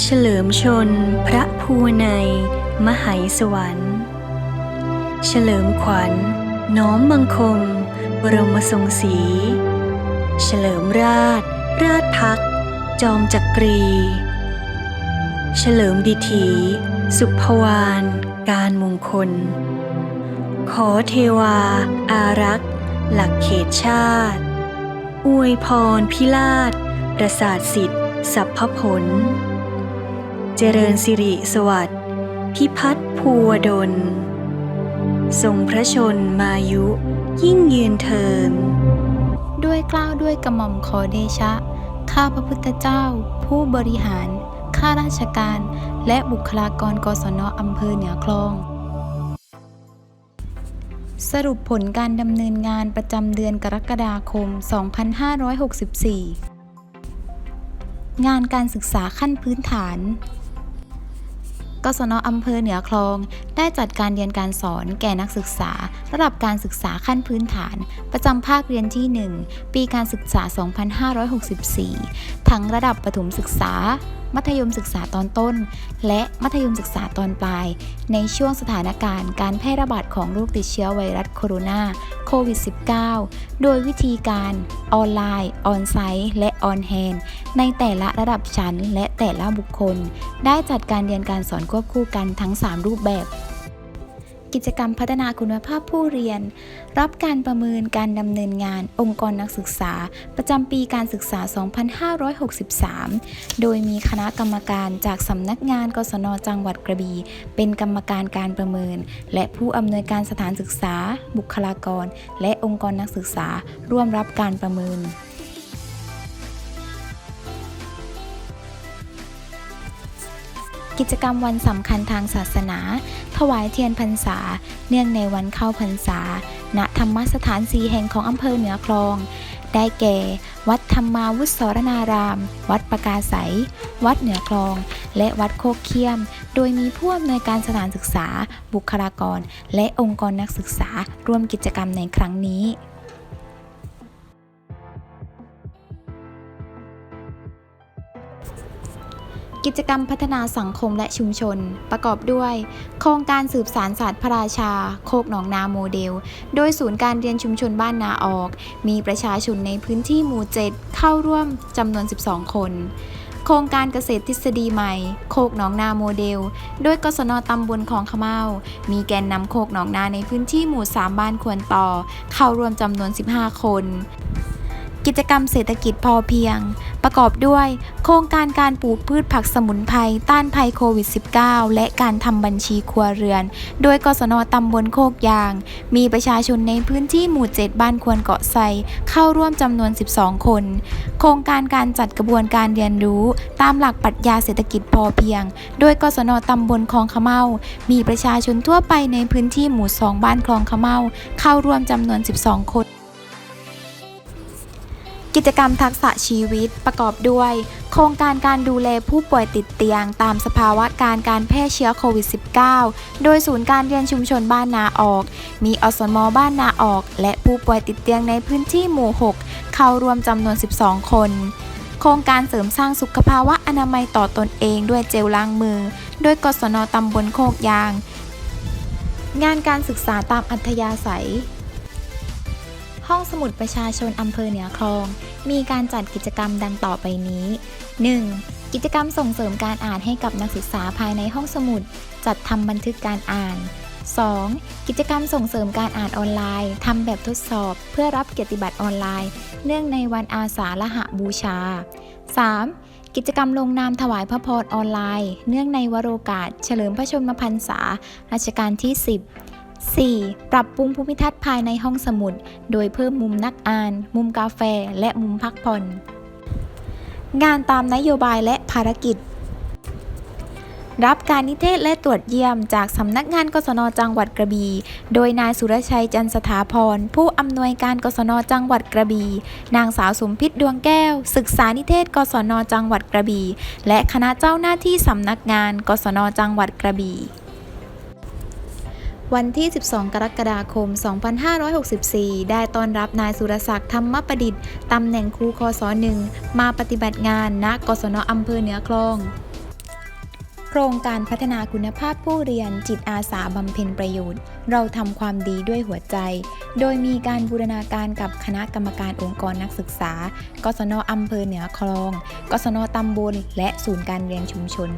เฉลิมชน พระภูใน มหายสวรรค์ เฉลิมขวัญ น้อมบังคม บรมทรงศรีเฉลิมราช ราชพัก จอมจักรี เฉลิมดิถี สุภวาน การมงคล ขอเทวา อารักษ์ หลักเขตชาติ อวยพรพิราชประสาทสิทธิ์สัพพผล เจริญสิริสวัสดิ์พิพัฒน์ภูวดล ทรงพระชนมายุ ยิ่งยืนเทิน ด้วยเกล้าวด้วยกระหม่อมขอเดชะ ข้าพระพุทธเจ้า ผู้บริหาร ข้าราชการ และบุคลากรกศนอำเภอเหนือคลอง สรุปผลการดำเนินงานประจำเดือนกรกฎาคม 2564 งานการศึกษาขั้นพื้นฐาน กศนอำเภอเหนือคลอง ได้จัดการเรียนการสอนแก่นักศึกษา ระดับการศึกษาขั้นพื้นฐาน ประจำภาคเรียนที่ 1 ปีการศึกษา 2564 ทั้งระดับประถมศึกษา มัธยมศึกษาตอนต้น และมัธยมศึกษาตอนปลาย ในช่วงสถานการณ์การแพร่ระบาดของโรคติดเชื้อไวรัสโคโรนา ควิด -19 โดยวิธีการออนไลน์ ออนไซต์และออนแฮนในแต่ละระดับชั้นและแต่ละบุคคล ได้จัดการเรียนการสอนควบคู่กันทั้ง 3 รูปแบบ กิจกรรมพัฒนาคุณภาพผู้เรียน รับการประเมินการดำเนินงาน องค์กรนักศึกษา ประจำปีการศึกษา 2563 โดยมีคณะกรรมการจากสำนักงานกศนจังหวัดกระบี่เป็นกรรมการการประเมิน และผู้อำนวยการสถานศึกษา บุคลากร และองค์กรนักศึกษาร่วมรับการประเมิน กิจกรรมวันสำคัญทางศาสนา ถวายเทียนพรรษา เนื่องในวันเข้าพรรษา ณ ธรรมสถานสีแห่งของอำเภอเหนือคลอง ได้แก่ วัดธรรมาวุฒสรนาราม วัดประกาศยวัดเหนือคลอง และวัดโคกเคียม โดยมีผู้อำนวยการสถานศึกษา บุคลากร และองค์กรนักศึกษาร่วมกิจกรรมในครั้งนี้ กิจกรรมพัฒนาสังคมและชุมชน ประกอบด้วย โครงการสืบสารศาสตร์พระราชา โคกหนองนาโมเดล โดยศูนย์การเรียนชุมชนบ้านนาออก มีประชาชนในพื้นที่หมู่7เข้าร่วมจำนวน 12 คน โครงการเกษตรทฤษฎีใหม่ โคกหนองนาโมเดล โดยกศนตำบลของขะเมามีแกนนำโคกหนองนาในพื้นที่หมู่ 3 บ้านควรต่อ เข้าร่วมจำนวน 15 คน กิจกรรมเศรษฐกิจพอเพียง ประกอบด้วย โครงการการปลูกพืชผักสมุนไพรต้านภัยโควิด -19 และการทำบัญชีครัวเรือน โดยกศนตำบลโคกยาง มีประชาชนในพื้นที่หมู่ 7 บ้านควรเกาะไซเข้าร่วมจำนวน 12 คน โครงการการจัดกระบวนการเรียนรู้ ตามหลักปรัชญาเศรษฐกิจพอเพียง โดยกศนตำบลคลองขะเมา มีประชาชนทั่วไปในพื้นที่หมู่ 2 บ้านคลองขะเมา เข้าร่วมจำนวน 12 คน กิจกรรมทักษะชีวิตประกอบด้วย โครงการการดูแลผู้ป่วยติดเตียง ตามสภาวะการการแพร่เชื้อโควิด -19 โดยศูนย์การเรียนชุมชนบ้านนาออก มีอสมบ้านนาออก และผู้ป่วยติดเตียงในพื้นที่หมู่ 6 เข้ารวมจำนวน 12 คน โครงการเสริมสร้างสุขภาวะอนามัยต่อตนเองด้วยเจลล้างมือ โดยกศนตำบลโคกยาง งานการศึกษาตามอัธยาศัย ห้องสมุดประชาชนอำเภอเหนือคลอง มีการจัดกิจกรรมดังต่อไปนี้ 1. กิจกรรมส่งเสริมการอ่านให้กับนักศึกษาภายในห้องสมุด จัดทำบันทึกการอ่าน 2. กิจกรรมส่งเสริมการอ่านออนไลน์ทำแบบทดสอบ เพื่อรับเกียรติบัตรออนไลน์ เนื่องในวันอาสาฬหบูชา 3. กิจกรรมลงนามถวายพระพรออนไลน์ เนื่องในวโรกาส เฉลิมพระชนมพรรษารัชกาลที่ 10 4. ปรับปรุงภูมิทัศน์ภายในห้องสมุด โดยเพิ่มมุมนักอ่าน มุมกาแฟ และมุมพักผ่อน งานตามนโยบายและภารกิจ รับการนิเทศและตรวจเยี่ยมจากสำนักงานกศนจังหวัดกระบี่ โดยนายสุรชัยจันสถาพร ผู้อำนวยการกศนจังหวัดกระบี่ นางสาวสมพิษดวงแก้ว ศึกษานิเทศ กศนจังหวัดกระบี่ และคณะเจ้าหน้าที่สำนักงาน กศนจังหวัดกระบี่ วันที่ 12 กรกฎาคม 2564 ได้ต้อนรับนายสุรศักดิ์ธรรมประดิษฐ์ตำแหน่งครูคศหนึ่งมาปฏิบัติงานณกศนอำเภอเหนือคลองโครงการพัฒนาคุณภาพผู้เรียนจิตอาสาบำเพ็ญประโยชน์ เราทำความดีด้วยหัวใจ โดยมีการบูรณาการกับคณะกรรมการองค์กรนักศึกษา กศนอำเภอเหนือคลอง กศนตำบล และศูนย์การเรียนชุมชน